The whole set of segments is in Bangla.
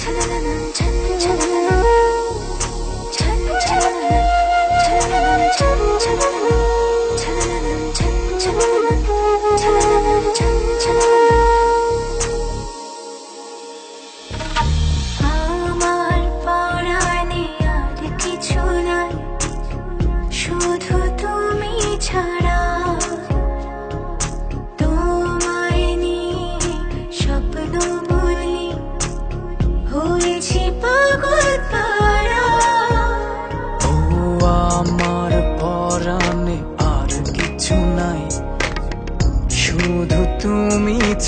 찬찬 찬찬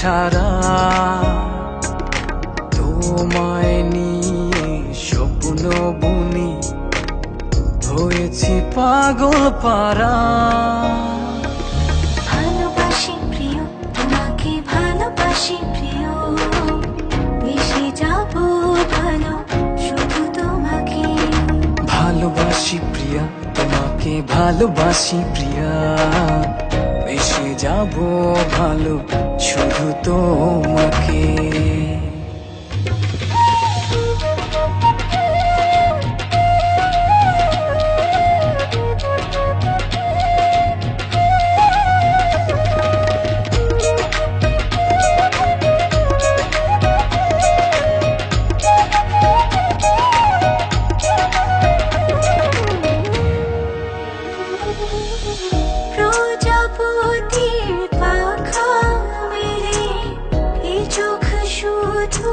ছাড়া তোমায় নিয়ে স্বপ্ন বুনি হয়েছি পাগল পারা ভালোবাসি প্রিয় তোমাকে ভালোবাসি প্রিয়। বেশি যাব ভালো শুধু তোমাকে। ভালোবাসি প্রিয়া তোমাকে ভালোবাসি প্রিয়া। বেশি যাব ভালো শুধু তোমাকে। শুধু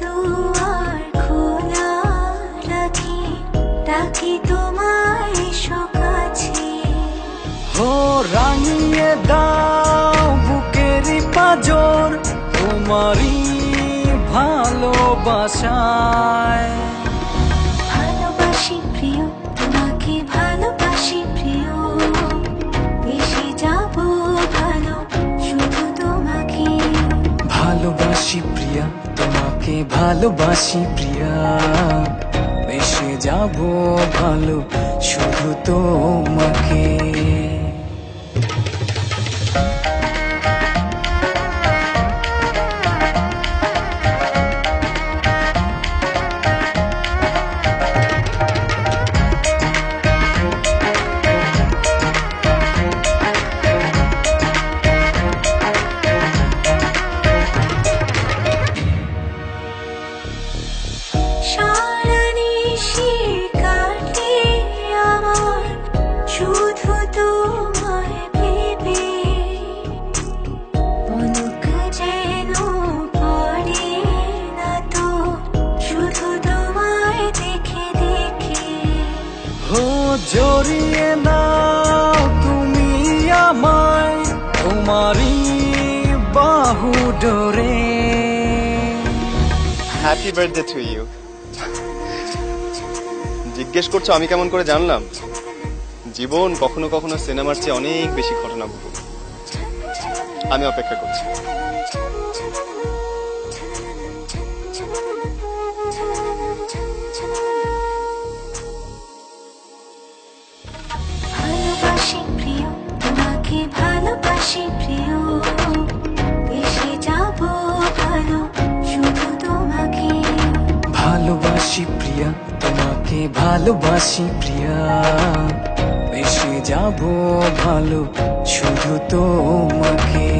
দুয়ার খোলা রাখি তাকে তোমায় সকাছে ও রাঙিয়ে দাও বুকেরই পাজর তোমারই ভালোবাসায়। ভালোবাসি প্রিয়া তোমাকে ভালোবাসি প্রিয়া। বেশি যাব ভালো শুধু তোমাকে জড়িয়ে নাও তুমি আমায়, তোমারই বাহু ডোরে। হ্যাপি বার্থডে টু ইউ জিজ্ঞেস করছ আমি কেমন করে জানলাম? জীবন কখনো কখনো সিনেমার চেয়ে অনেক বেশি ঘটনাবহুল আমি অপেক্ষা করছি। তোমাকে ভালোবাসি প্রিয়া। বেশি যাব ভালো শুধু তোমাকে।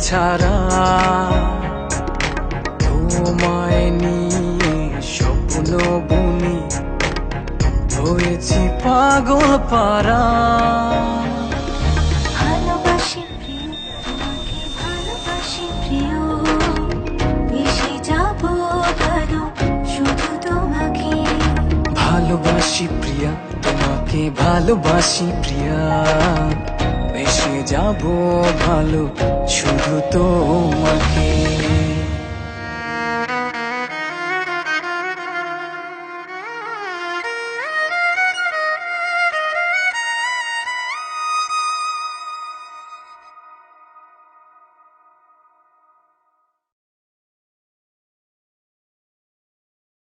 ছাড়া তোমায় নিয়ে স্বপ্ন বুনি হয়েছি পাগল পারা ভালোবাসি প্রিয় তোমাকে ভালোবাসি প্রিয়। বেশি যাব ভালো শুধু তোমাকে। ভালোবাসি প্রিয়া তোমাকে ভালোবাসি প্রিয়া। যাব ভালো শুধু তোমাকে